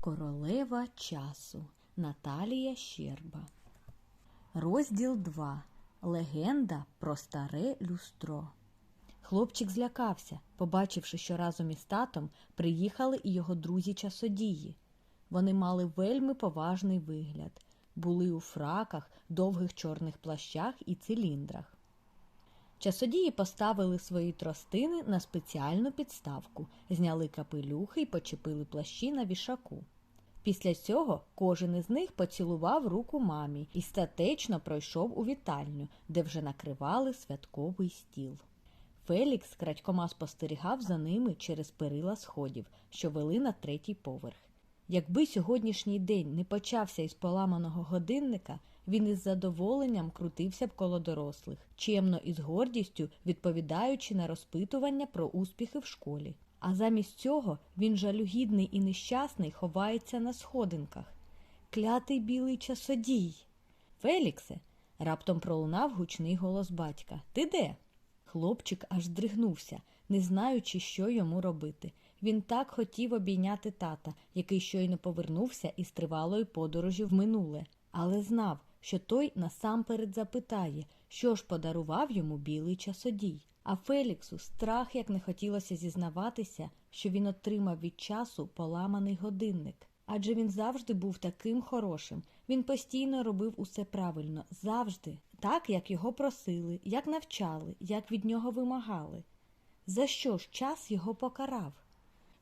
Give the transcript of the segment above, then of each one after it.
Королева часу Наталія Щерба. Розділ 2. Легенда про старе люстро. Хлопчик злякався, побачивши, що разом із татом приїхали і його друзі часодії. Вони мали вельми поважний вигляд, були у фраках, довгих чорних плащах і циліндрах. Часодії поставили свої тростини на спеціальну підставку, зняли капелюхи і почепили плащі на вішаку. Після цього кожен із них поцілував руку мамі і статечно пройшов у вітальню, де вже накривали святковий стіл. Фелікс крадькома спостерігав за ними через перила сходів, що вели на третій поверх. Якби сьогоднішній день не почався із поламаного годинника, він із задоволенням крутився б коло дорослих, чемно і з гордістю відповідаючи на розпитування про успіхи в школі. А замість цього він жалюгідний і нещасний ховається на сходинках. Клятий білий часодій. Феліксе. раптом пролунав гучний голос батька. Ти де? Хлопчик аж здригнувся, не знаючи, що йому робити. Він так хотів обійняти тата, який щойно повернувся із тривалої подорожі в минуле, але знав, що той насамперед запитає, що ж подарував йому білий часодій. А Феліксу страх як не хотілося зізнаватися, що він отримав від часу поламаний годинник. Адже він завжди був таким хорошим. Він постійно робив усе правильно, завжди, так, як його просили, як навчали, як від нього вимагали. За що ж час його покарав?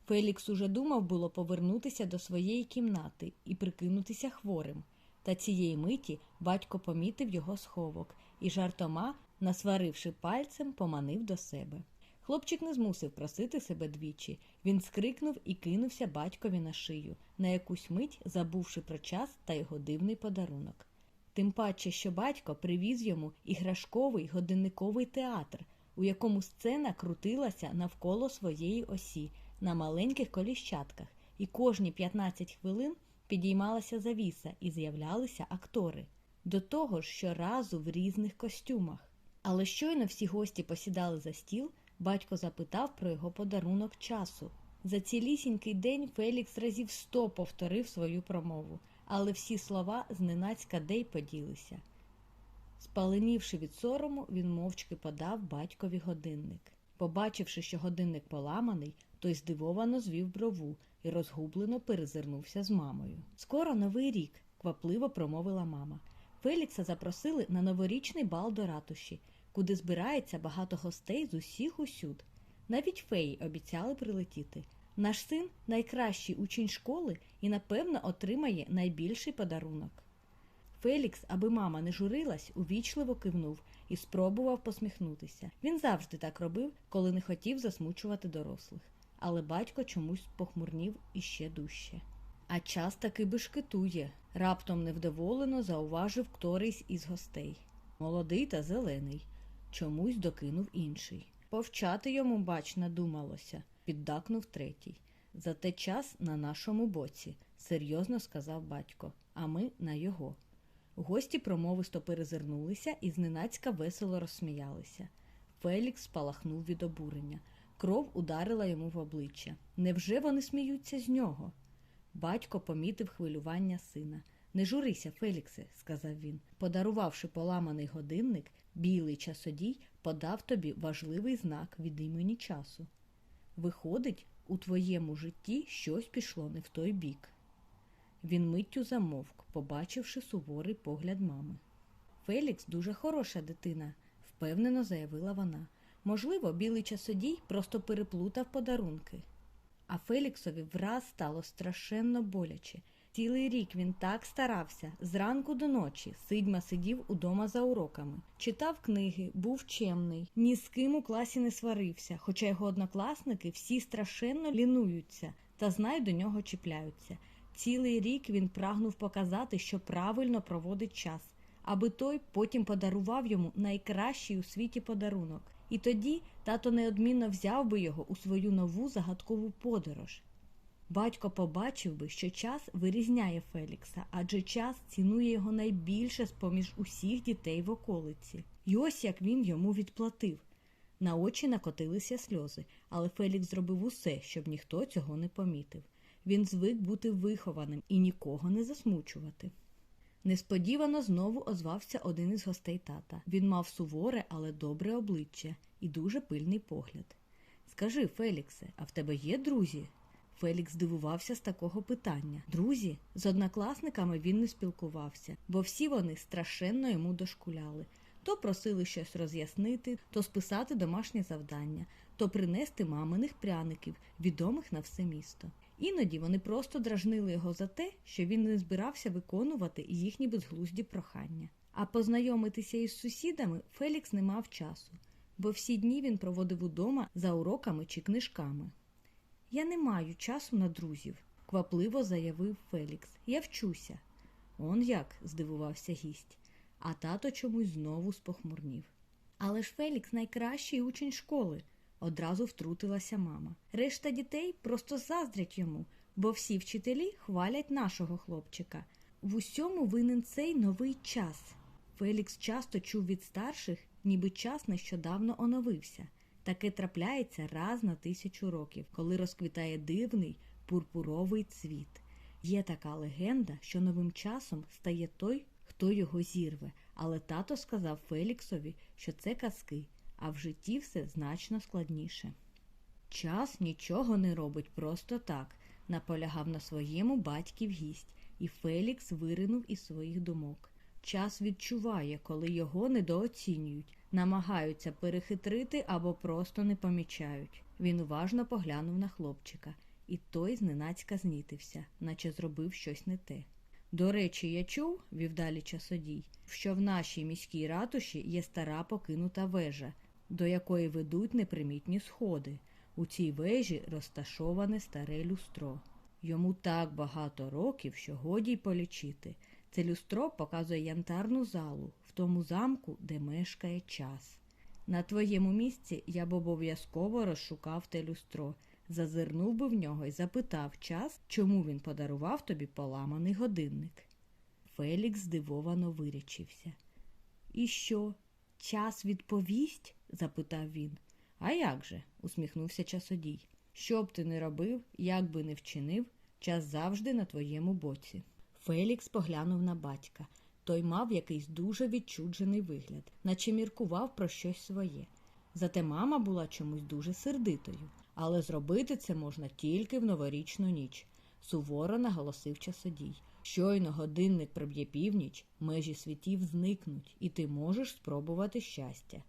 Фелікс уже думав було повернутися до своєї кімнати і прикинутися хворим. Та цієї миті батько помітив його сховок і жартома, насваривши пальцем, поманив до себе. Хлопчик не змусив просити себе двічі. Він скрикнув і кинувся батькові на шию, на якусь мить забувши про час та його дивний подарунок. Тим паче, що батько привіз йому іграшковий годинниковий театр, у якому сцена крутилася навколо своєї осі на маленьких коліщатках, і кожні 15 хвилин підіймалася завіса і з'являлися актори. До того ж, щоразу в різних костюмах. Але щойно всі гості посідали за стіл, батько запитав про його подарунок часу. За цілісінький день Фелікс разів сто повторив свою промову, але всі слова зненацька де поділися. Спаленівши від сорому, він мовчки подав батькові годинник. Побачивши, що годинник поламаний, той здивовано звів брову і розгублено перезирнувся з мамою. Скоро новий рік, квапливо промовила мама. Фелікса запросили на новорічний бал до ратуші, куди збирається багато гостей з усіх усюд. Навіть феї обіцяли прилетіти. Наш син найкращий учень школи і, напевно, отримає найбільший подарунок. Фелікс, аби мама не журилась, увічливо кивнув і спробував посміхнутися. Він завжди так робив, коли не хотів засмучувати дорослих. Але батько чомусь похмурнів іще дужче. А час таки бешкетує, раптом невдоволено зауважив хторийсь із гостей. Молодий та зелений, чомусь докинув інший. Повчати йому, бач, надумалося, піддакнув третій. Зате час на нашому боці, серйозно сказав батько, а ми на його. Гості промовисто перезирнулися і зненацька весело розсміялися. Фелікс спалахнув від обурення. Кров ударила йому в обличчя. Невже вони сміються з нього? Батько помітив хвилювання сина. Не журися, Феліксе, сказав він. Подарувавши поламаний годинник, білий часодій подав тобі важливий знак від імені часу. Виходить, у твоєму житті щось пішло не в той бік. Він миттю замовк, побачивши суворий погляд мами. Фелікс дуже хороша дитина, впевнено заявила вона. Можливо, білий часодій просто переплутав подарунки. А Феліксові враз стало страшенно боляче. Цілий рік він так старався, зранку до ночі Сидьма сидів удома за уроками, читав книги, був чемний, ні з ким у класі не сварився, хоча його однокласники всі страшенно лінуються та знай до нього чіпляються. Цілий рік він прагнув показати, що правильно проводить час, аби той потім подарував йому найкращий у світі подарунок. І тоді тато неодмінно взяв би його у свою нову загадкову подорож. Батько побачив би, що час вирізняє Фелікса, адже час цінує його найбільше з поміж усіх дітей в околиці. І ось як він йому відплатив. На очі накотилися сльози, але Фелікс зробив усе, щоб ніхто цього не помітив. Він звик бути вихованим і нікого не засмучувати. Несподівано знову озвався один із гостей тата. Він мав суворе, але добре обличчя і дуже пильний погляд. Скажи, Феліксе, а в тебе є друзі? Фелікс здивувався з такого питання. Друзі, з однокласниками він не спілкувався, бо всі вони страшенно йому дошкуляли. То просили щось роз'яснити, то списати домашнє завдання, то принести маминих пряників, відомих на все місто. Іноді вони просто дражнили його за те, що він не збирався виконувати їхні безглузді прохання. А познайомитися із сусідами Фелікс не мав часу, бо всі дні він проводив удома за уроками чи книжками. Я не маю часу на друзів, квапливо заявив Фелікс. Я вчуся. Он як? здивувався гість, а тато чомусь знову спохмурнів. Але ж Фелікс найкращий учень школи, одразу втрутилася мама. Решта дітей просто заздрять йому, бо всі вчителі хвалять нашого хлопчика. В усьому винен цей новий час. Фелікс часто чув від старших, ніби час нещодавно оновився. Таке трапляється раз на тисячу років, коли розквітає дивний пурпуровий цвіт. Є така легенда, що новим часом стає той, хто його зірве, але тато сказав Феліксові, що це казки, а в житті все значно складніше. Час нічого не робить просто так, наполягав на своєму батьків гість, і Фелікс виринув із своїх думок. Час відчуває, коли його недооцінюють, намагаються перехитрити або просто не помічають. Він уважно поглянув на хлопчика, і той зненацька знітився, наче зробив щось не те. До речі, я чув, вів далі часодій, що в нашій міській ратуші є стара покинута вежа, до якої ведуть непримітні сходи. У цій вежі розташоване старе люстро. Йому так багато років, що годі й полічити. Це люстро показує янтарну залу в тому замку, де мешкає час. На твоєму місці я б обов'язково розшукав те люстро, зазирнув би в нього і запитав час, чому він подарував тобі поламаний годинник. Фелікс здивовано вирячився. І що? Час відповість? Запитав він. А як же? усміхнувся часодій. Що б ти не робив, як би не вчинив, час завжди на твоєму боці. Фелікс поглянув на батька. Той мав якийсь дуже відчуджений вигляд, наче міркував про щось своє. Зате мама була чомусь дуже сердитою, але зробити це можна тільки в новорічну ніч, суворо наголосив часодій. Щойно годинник приб'є північ, межі світів зникнуть, і ти можеш спробувати щастя.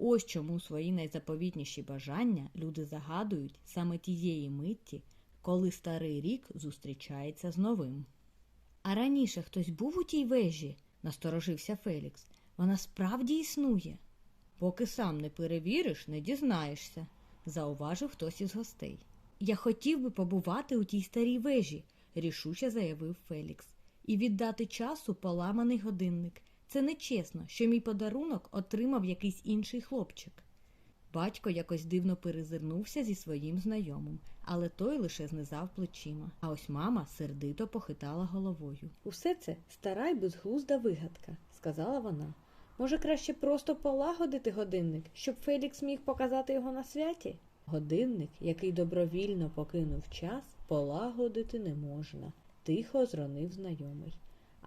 Ось чому свої найзаповітніші бажання люди загадують саме тієї митті, коли старий рік зустрічається з новим. А раніше хтось був у тій вежі, насторожився Фелікс. Вона справді існує. Поки сам не перевіриш, не дізнаєшся, зауважив хтось із гостей. Я хотів би побувати у тій старій вежі, рішуче заявив Фелікс, і віддати часу поламаний годинник. Це нечесно, що мій подарунок отримав якийсь інший хлопчик. Батько якось дивно перезирнувся зі своїм знайомим, але той лише знизав плечима. А ось мама сердито похитала головою. Усе це стара й безглузда вигадка, сказала вона. Може, краще просто полагодити годинник, щоб Фелікс міг показати його на святі? Годинник, який добровільно покинув час, полагодити не можна, тихо зронив знайомий.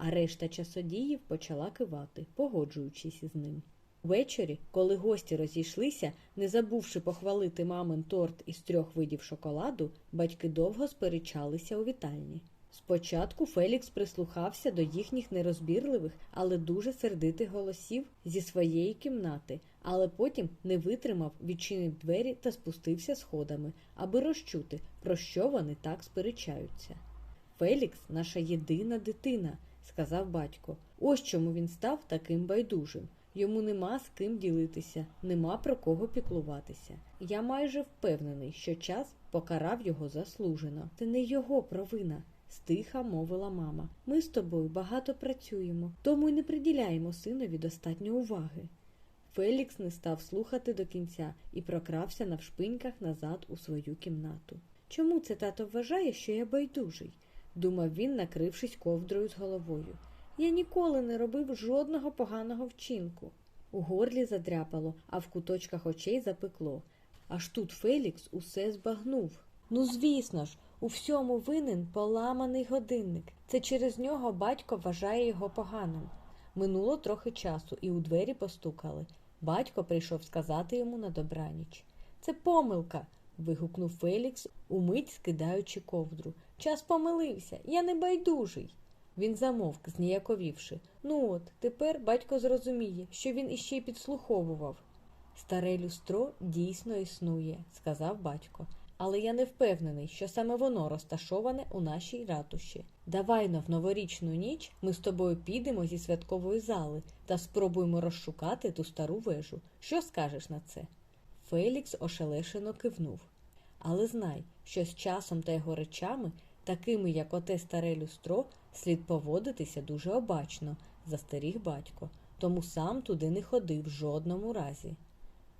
А решта часодіїв почала кивати, погоджуючись із ним. Ввечері, коли гості розійшлися, не забувши похвалити мамин торт із трьох видів шоколаду, батьки довго сперечалися у вітальні. Спочатку Фелікс прислухався до їхніх нерозбірливих, але дуже сердитих голосів зі своєї кімнати, але потім не витримав, відчинив двері та спустився сходами, аби розчути, про що вони так сперечаються. Фелікс наша єдина дитина, сказав батько. Ось чому він став таким байдужим. Йому нема з ким ділитися, нема про кого піклуватися. Я майже впевнений, що час покарав його заслужено. Це не його провина, стиха мовила мама. Ми з тобою багато працюємо, тому й не приділяємо синові достатньо уваги. Фелікс не став слухати до кінця і прокрався навшпиньках назад у свою кімнату. Чому це тато вважає, що я байдужий? Думав він, накрившись ковдрою з головою. Я ніколи не робив жодного поганого вчинку. У горлі задряпало, а в куточках очей запекло. Аж тут Фелікс усе збагнув. Ну, звісно ж, У всьому винен поламаний годинник. Це через нього батько вважає його поганим. Минуло трохи часу, і у двері постукали. Батько прийшов сказати йому на добраніч. Це помилка. Вигукнув Фелікс, умить скидаючи ковдру. Час помилився, я не байдужий. Він замовк, зніяковівши. Ну от, тепер батько зрозуміє, що він іще й підслуховував. Старе люстро дійсно існує, сказав батько. Але я не впевнений, що саме воно розташоване у нашій ратуші. Давай но в новорічну ніч ми з тобою підемо зі святкової зали та спробуємо розшукати ту стару вежу. Що скажеш на це? Фелікс ошелешено кивнув. Але знай, що з часом та його речами, такими як оте старе люстро, слід поводитися дуже обачно, застеріг батько, тому сам туди не ходив в жодному разі.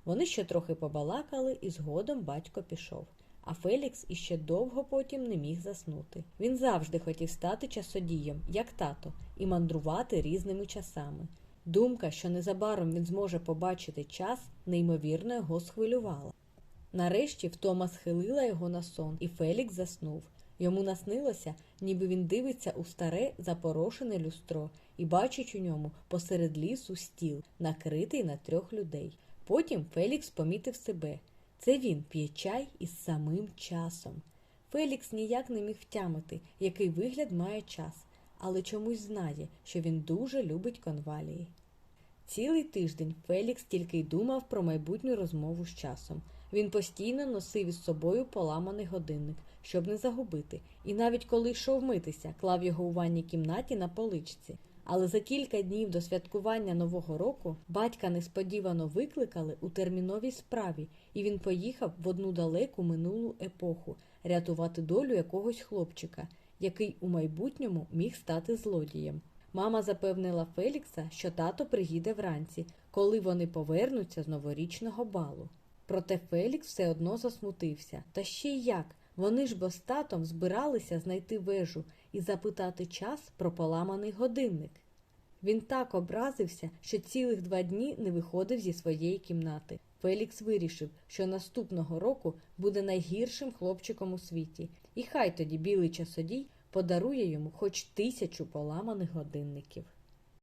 Вони ще трохи побалакали, і згодом батько пішов. А Фелікс іще довго потім не міг заснути. Він завжди хотів стати часодієм, як тато, і мандрувати різними часами. Думка, що незабаром він зможе побачити час, неймовірно його схвилювала. Нарешті втома схилила його на сон, і Фелікс заснув. Йому наснилося, ніби він дивиться у старе запорошене люстро і бачить у ньому посеред лісу стіл, накритий на трьох людей. Потім Фелікс помітив себе. Це він п'є чай із самим часом. Фелікс ніяк не міг втямити, який вигляд має час, але чомусь знає, що він дуже любить конвалії. Цілий тиждень Фелікс тільки й думав про майбутню розмову з часом. Він постійно носив із собою поламаний годинник, щоб не загубити, і навіть коли йшов митися, клав його у ванній кімнаті на поличці. Але за кілька днів до святкування Нового року батька несподівано викликали у терміновій справі, і він поїхав в одну далеку минулу епоху рятувати долю якогось хлопчика, який у майбутньому міг стати злодієм. Мама запевнила Фелікса, що тато приїде вранці, коли вони повернуться з новорічного балу. Проте Фелікс все одно засмутився. Та ще й як? Вони ж бо з татом збиралися знайти вежу і запитати час про поламаний годинник. Він так образився, що цілих два дні не виходив зі своєї кімнати. Фелікс вирішив, що наступного року буде найгіршим хлопчиком у світі, і хай тоді білий часодій подарує йому хоч тисячу поламаних годинників.